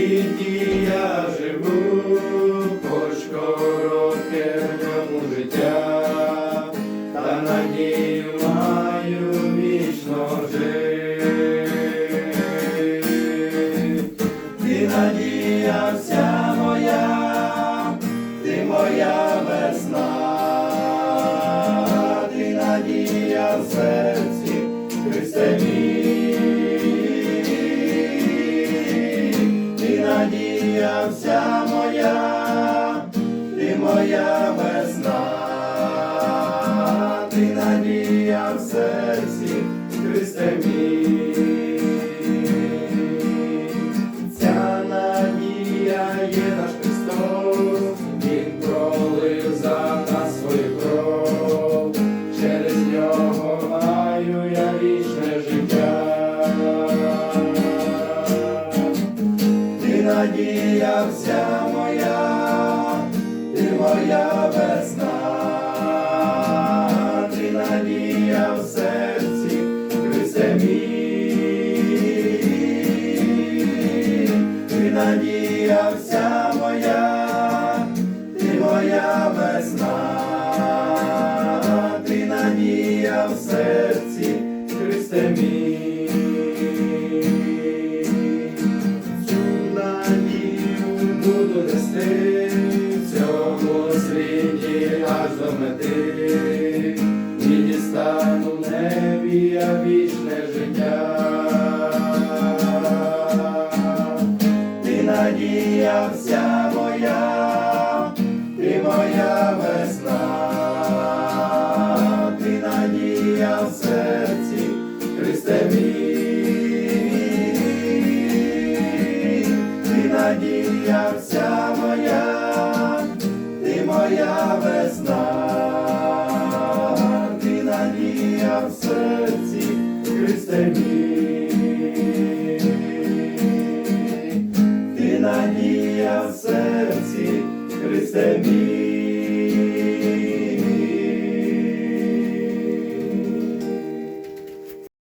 світі я живу, хоч коротке в ньому життя, та надію маю вічно жити. Ти надія вся моя, ти моя весна, ти надія в серці, Христе мій, надія вся моя, ти моя весна, ти надія в серці, Христе мій. Ця надія є надія вся моя, ти моя весна, ти надія в серці, Христе ти надія вся моя, ти моя весна, ти надія в серці, Христе мій. Нести в цьому світі аж до мети, і дістану в небі я вічне життя. Ти надія вся моя, ти моя весна, ти надія в в серці, Христе мій, ти надія в серці, Христе мій.